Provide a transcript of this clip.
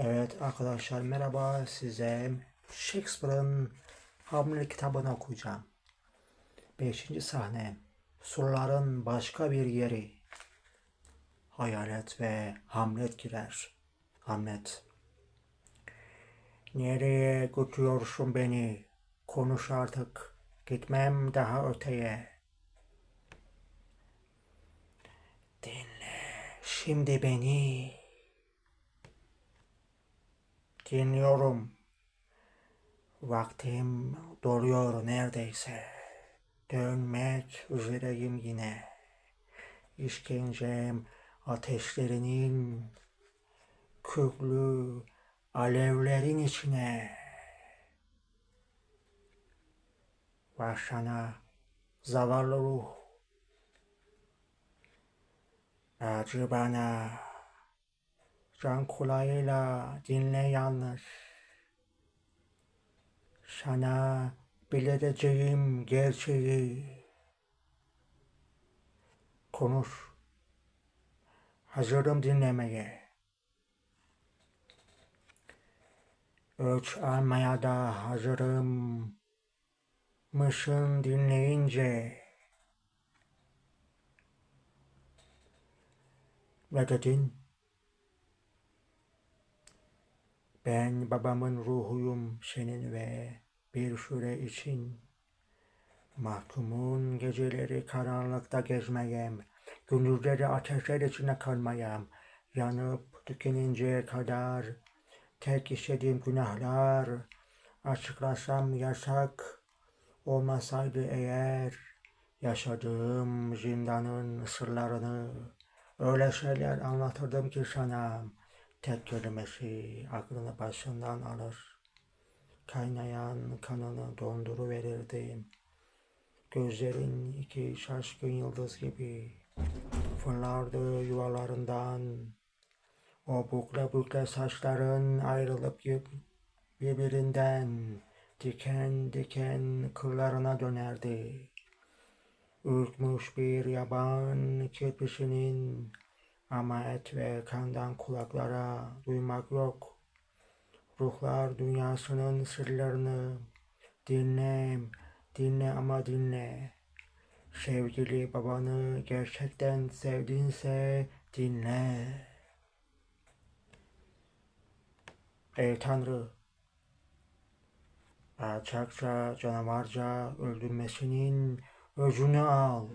Evet arkadaşlar merhaba size Shakespeare'ın Hamlet kitabını okuyacağım. Beşinci sahne Surların başka bir yeri Hayalet ve Hamlet girer. Hamlet Nereye götürüyorsun beni? Konuş artık. Gitmem daha öteye. Dinle şimdi beni. Dinliyorum. Vaktim doluyor neredeyse. Dönmek üzereyim yine. İşkencem ateşlerinin köklü alevlerin içine. Başına zavallı ruh. Acı bana. Can kulağıyla dinle yalnız. Sana bildireceğim gerçeği. Konuş. Hazırım dinlemeye. Ölç almaya da hazırım. Mışın dinleyince. Ne dedin? Ben babamın ruhuyum senin ve bir süre için. Mahkumun geceleri karanlıkta gezmeyem, gündüzleri ateşler içine kalmayam, yanıp tükeninceye kadar tek işlediğim günahlar açıklasam yasak olmasaydı eğer yaşadığım zindanın sırlarını öyle şeyler anlatırdım ki sana tek kelimesi aklını başından alır. Kaynayan kanını donduruverirdim. Gözlerin iki şaşkın yıldız gibi fırlardı yuvalarından. O bukle bukle saçların ayrılıp birbirinden diken diken kıllarına dönerdi. Ürkmüş bir yaban kirpişinin ama et ve kandan kulaklara duymak yok. Ruhlar dünyasının sırlarını dinle, dinle ama dinle. Sevgili babanı gerçekten sevdinse dinle. Ey Tanrı! Alçakça, canavarca öldürmesinin özünü al.